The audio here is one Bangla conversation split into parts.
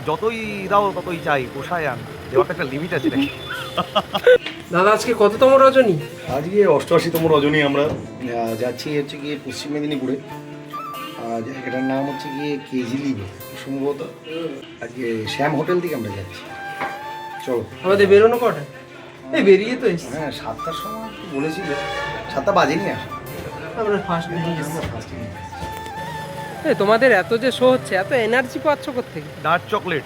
যতই দাও ততই চাই পোষায় আন। তো একটা লিমিট আছে নাকি? দাদা আজকে কততম রজনী? আজকে অষ্টআশিতম রজনী আমরা আহ, যাচ্ছি হচ্ছে গিয়ে পশ্চিম মেদিনীপুরে। আহ, জায়গাটার নাম হচ্ছে গিয়ে কেজিলি সম্ভবত। আজকে শ্যাম হোটেল থেকে আমরা যাচ্ছি। চলো। আমাদের বেরোনো কটা? এই বেরিয়ে তো এসছি। হ্যাঁ সাতটার সময় বলেছিল। সাতটা বাজেনি আর আমরা ফার্স্ট ফার্স্টে এই তোমাদের এত যে শো হচ্ছে এত এনার্জি পাচ্ছ থেকে ডার্ক চকলেট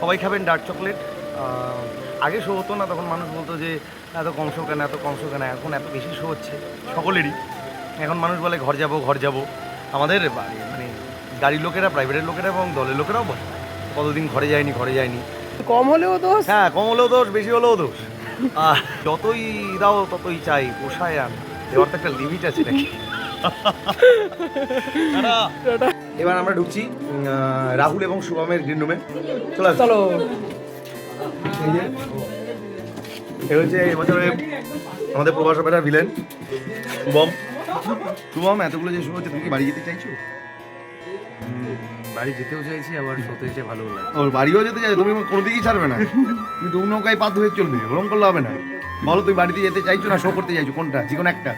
সবাই খাবেন ডার্ক চকলেট আগে শো হতো না তখন মানুষ বলতো যে এত কম শো কেন এত কম শো কেন? এখন এত বেশি শো হচ্ছে সকলেরই। এখন মানুষ বলে ঘর যাব ঘর যাব। আমাদের বাড়ি মানে গাড়ির লোকেরা প্রাইভেটের লোকেরা এবং দলের লোকেরাও বলে কতদিন ঘরে যায়নি ঘরে যায়নি? কম হলেও দোষ? হ্যাঁ কম হলেও দোষ বেশি হলেও দোষ। যতই দাও ততই চাই পোষায় আন। এবার তো একটা লিমিট আছে নাকি? এবার আমরা ঢুকছি রাহুল এবং শুভমের গ্রিন রুমে চলে। চলো। এই এ হচ্ছে এবছরে আমাদের প্রবাস অপেরা ভিলেন শুভম। শুভম এতগুলো যে শুভ হচ্ছে তুমি কি বাড়ি যেতে চাইছো? বাড়ি যেতেও চাইছি আবার শোতে এসে ভালো লাগে। ওর বাড়িও যেতে চাই তুমি কোনো দিকেই ছাড়বে না। তুমি দু নৌকায় পাত হয়ে চলবে ওরম করলে হবে না। বলো তুমি বাড়িতে যেতে চাইছো না শো করতে চাইছো? কোনটা? যে কোনো একটা।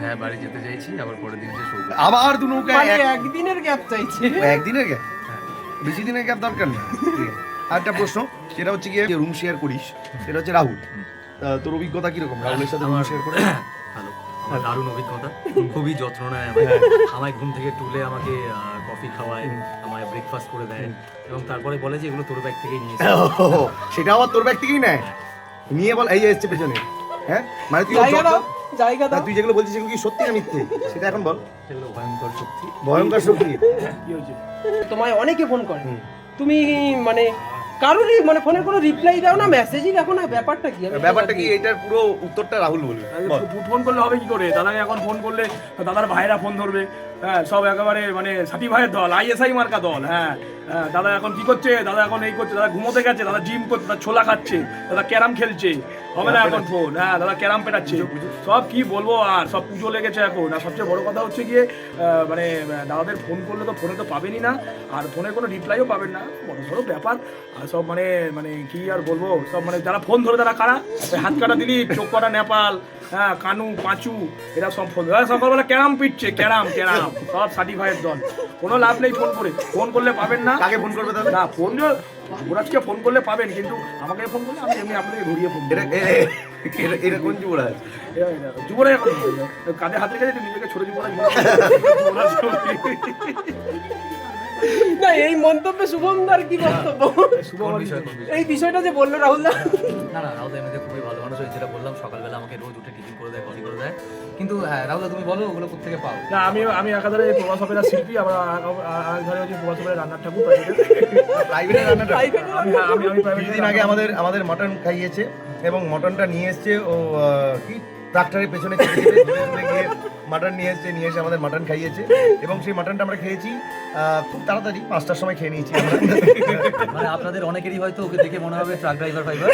হ্যাঁ বাড়ি যেতে চাইছি আবার পরের দিন এসে আবার দু নৌকায় মানে একদিনের গ্যাপ চাইছে। একদিনের গ্যাপ বেশি দিনের গ্যাপ দরকার নেই। আর একটা প্রশ্ন সেটা হচ্ছে গিয়ে রুম শেয়ার করিস সেটা হচ্ছে রাহুল। তোর অভিজ্ঞতা কীরকম? রাহুলের সাথে রুম শেয়ার করে ভালো। দারুণ অভিজ্ঞতা। খুবই যত্ন নেয় আমায়। আমায় ঘুম থেকে তুলে আমাকে কফি খাওয়ায় আমায় ব্রেকফাস্ট করে দেয়। এবং তারপরে বলে যে এগুলো তোর ব্যাগ থেকেই নিয়ে। সেটা আবার তোর ব্যাগ থেকেই নেয়? নিয়ে বল এই এসছে পেছনে। হ্যাঁ? মানে তুই জায়গা দাও। তুই যেগুলো বলছিস সেগুলো কি সত্যি না মিথ্যে? সেটা এখন বল। সেগুলো ভয়ঙ্কর শক্তি ভয়ঙ্কর শক্তি তোমায় অনেকে ফোন করে। তুমি মানে কারোরই মানে ফোনে কোনো রিপ্লাই দাও না মেসেজই দেখো না ব্যাপারটা কি? ব্যাপারটা কি এটার পুরো উত্তরটা রাহুল বলবে বল। ফোন করলে হবে কি করে? দাদাকে এখন ফোন করলে দাদার ভাইরা ফোন ধরবে। হ্যাঁ সব একেবারে মানে সাথী ভাইয়ের দল আইএসআই মার্কা দল হ্যাঁ। হ্যাঁ, দাদা এখন কি করছে? দাদা এখন এই করছে দাদা ঘুমোতে গেছে দাদা জিম করছে দাদা ছোলা খাচ্ছে দাদা ক্যারাম খেলছে। হবে না এখন ফোন হ্যাঁ দাদা ক্যারাম পেটাচ্ছে। সব কি বলব আর সব পুজো লেগেছে এখন। আর সবচেয়ে বড় কথা হচ্ছে গিয়ে মানে দাদাদের ফোন করলে তো ফোনে তো পাবেনই না আর ফোনে কোনো রিপ্লাইও পাবেন না। বড় সড়ো ব্যাপার। আর সব মানে মানে কি আর বলব সব মানে যারা ফোন ধরে তারা কারা? হাত কাটা দিলীপ চোখ কাটা নেপাল হ্যাঁ কানু পাঁচু এরা সব ফোন সকালবেলা ক্যারাম পিটছে ক্যারাম ক্যারাম। সব সার্টিফাইড দল। কোনো লাভ নেই ফোন করে। ফোন করলে পাবেন না। কাকে ফোন করবে না ফোন যুবরাজকে ফোন করলে পাবেন কিন্তু আমাকে ফোন করলে আমি এমনি আপনাকে ঘুরিয়ে ফোন এটা কোন যুবরাজ? যুবরাজ এখন কাঁধে হাতে গেছে নিজেকে ছোট যুবরাজ। না এই মন্তব্যে শুভমদার কি বক্তব্য? এই বিষয়টা যে বলল রাহুল দা। না না রাহুল এমনিতে খুবই ভালো মানুষ হয়েছে যেটা বললাম সকালবেলা আমাকে রোজ উঠে টিফিন করে দেয় কফি করে দেয়। কিন্তু হ্যাঁ রাহুল তুমি বলো ওগুলো কোথেকে পাও? না আমি আমি একাধারে প্রভাস অপেরা শিল্পী আবার আর ধারে হচ্ছে প্রভাস অপেরা রান্নার ঠাকুর প্রাইভেটে রান্নাটা আমি আমি আমি প্রাইভেট আগে আমাদের আমাদের মটন খাইয়েছে এবং মটনটা নিয়ে এসছে ও কি? ট্রাক্টরের পেছনে গিয়ে মাটন নিয়ে এসছে নিয়ে এসে আমাদের মাটন খাইয়েছে। এবং সেই মাটনটা আমরা খেয়েছি আহ, খুব তাড়াতাড়ি পাঁচটার সময় খেয়ে নিয়েছি মানে আপনাদের অনেকেরই হয়তো ওকে দেখে মনে হবে ট্রাক ড্রাইভার ফাইভার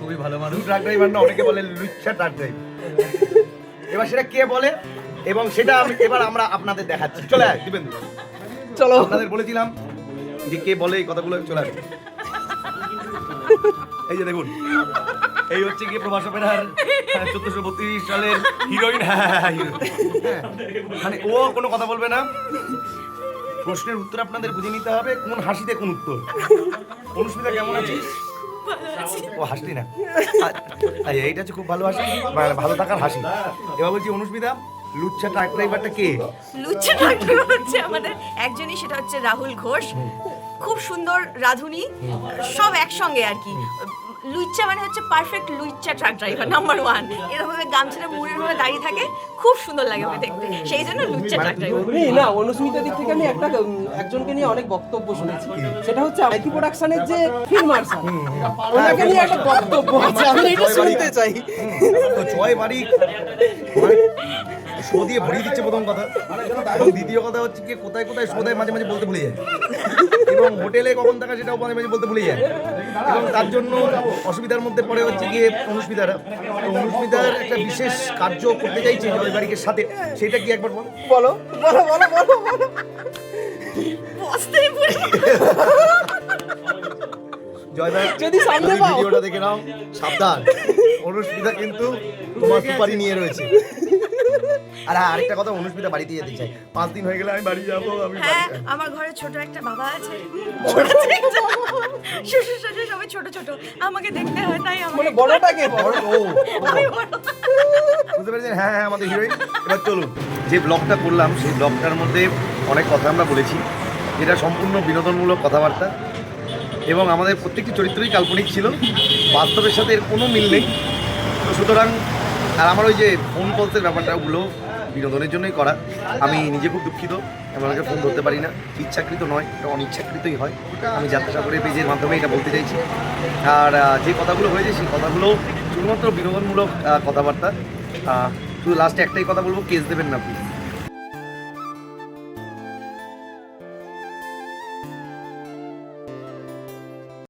খুবই ভালো মানুষ। ট্রাক ড্রাইভার না অনেকে বলে লুচ্ছা ট্রাক ড্রাইভার এবার সেটা কে বলে? এবং সেটা আমি এবার আমরা আপনাদের দেখাচ্ছি। চলে আয় দিবেন চলো। আপনাদের বলেছিলাম যে কে বলে এই কথাগুলো চলে আসবে এই যে দেখুন এই হচ্ছে গিয়ে প্রভাস অপেরার চোদ্দশো বত্রিশ সালের হিরোইন হ্যাঁ মানে ও কোনো কথা বলবে না। প্রশ্নের উত্তর আপনাদের বুঝে নিতে হবে কোন হাসিতে কোন উত্তর। অনুস্মিতা কেমন আছিস? ও হাসলি না। আ- আ, এইটা হচ্ছে খুব ভালো হাসি মানে ভালো থাকার হাসি। এবার বলছি অনুস্মিতা লুচ্ছা ট্রাক ড্রাইভারটা কে? লুচ্চা ডাক্তার হচ্ছে আমাদের একজনই সেটা হচ্ছে রাহুল ঘোষ। খুব সুন্দর রাধুনি সব একসঙ্গে আর কি। লুচ্চা মানে হচ্ছে পারফেক্ট লুচ্চা ট্রাক ড্রাইভার নাম্বার ওয়ান এরকম গামছাটা মুড়ের ভাবে দাঁড়িয়ে থাকে খুব সুন্দর লাগে ওকে দেখতে। সেই জন্য লুচ্চা ট্রাক ড্রাইভার না অনুস্মিতার দিক থেকে আমি একটা একজনকে নিয়ে অনেক বক্তব্য শুনেছি। সেটা হচ্ছে আইটি প্রোডাকশনের যে ফিল্ম আর্সার ওনাকে নিয়ে একটা বক্তব্য। আছে আমি এটা শুনতে চাই। তো ছয় বাড়ি শো দিয়ে ভরিয়ে দিচ্ছে প্রথম কথা। এবং দ্বিতীয় কথা হচ্ছে কি কোথায় কোথায় শো দেয় মাঝে মাঝে বলতে ভুলে যায়। এবং হোটেলে কখন থাকা সেটাও মাঝে মাঝে বলতে ভুলে যায়। এবং তার জন্য অসুবিধার মধ্যে পড়ে হচ্ছে গিয়ে অনুস্মিতারা। তো অনুস্মিতার একটা বিশেষ কার্য করতে চাইছে জয় বাড়িকে সাথে। সেটা কি একবার বল? বলো বলো বলো যদি সামনে পাও। ভিডিওটা দেখে নাও। সাবধান। অনুষ্মিতা কিন্তু তোমার সুপারি নিয়ে রয়েছে। আর আরেকটা কথা অনুষ্মিতা বাড়িতে যেতে চাই পাঁচ দিন হয়ে গেলে আমি বাড়ি যাব আমি হ্যাঁ আমার ঘরে ছোট একটা বাবা আছে। শ্বশুর শাশুড়ি সবাই ছোট ছোট। আমাকে দেখতে হয় তাই মানে আমাকে বড়টাকে বড়? ও। বুঝতে পেরেছেন? হ্যাঁ হ্যাঁ আমাদের হিরোইন। এবার চলুন যে ব্লগটা করলাম সেই ব্লগটার মধ্যে অনেক কথা আমরা বলেছি। যেটা সম্পূর্ণ বিনোদনমূলক কথাবার্তা। এবং আমাদের প্রত্যেকটি চরিত্রই কাল্পনিক ছিল। বাস্তবের সাথে এর কোনো মিল নেই। সুতরাং আর আমার ওই যে ফোন কলসের ব্যাপারটা ওগুলো বিনোদনের জন্যই করা। আমি নিজে খুব দুঃখিত আমি আমাকে ফোন ধরতে পারি না। ইচ্ছাকৃত নয়, এটা অনিচ্ছাকৃতই হয়। আমি যাত্রা সাগরের পেজের মাধ্যমে এটা বলতে চাইছি। আর যে কথাগুলো হয়েছে, সেই কথাগুলো শুধুমাত্র বিনোদনমূলক কথাবার্তা। শুধু লাস্টে একটাই কথা বলব কেস দেবেন না প্লিজ